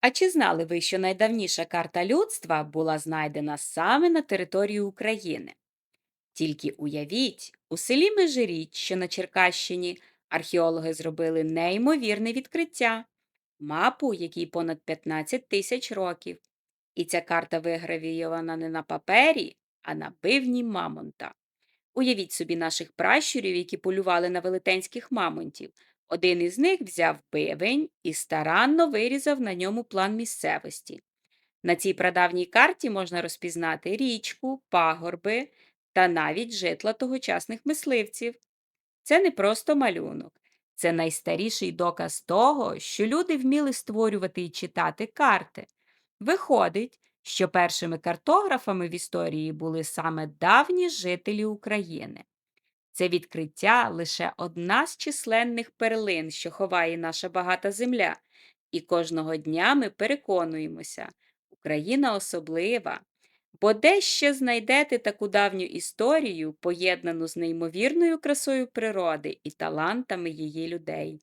А чи знали ви, що найдавніша карта людства була знайдена саме на території України? Тільки уявіть, у селі Межиріч, що на Черкащині, археологи зробили неймовірне відкриття мапу, якій понад 15 тисяч років. І ця карта вигравійована не на папері, а на бивні мамонта. Уявіть собі наших пращурів, які полювали на велетенських мамонтів. Один із них взяв бивень і старанно вирізав на ньому план місцевості. На цій прадавній карті можна розпізнати річку, пагорби та навіть житла тогочасних мисливців. Це не просто малюнок, це найстаріший доказ того, що люди вміли створювати і читати карти. Виходить, що першими картографами в історії були саме давні жителі України. Це відкриття лише одна з численних перлин, що ховає наша багата земля. І кожного дня ми переконуємося, Україна особлива, бо де ще знайдете таку давню історію, поєднану з неймовірною красою природи і талантами її людей.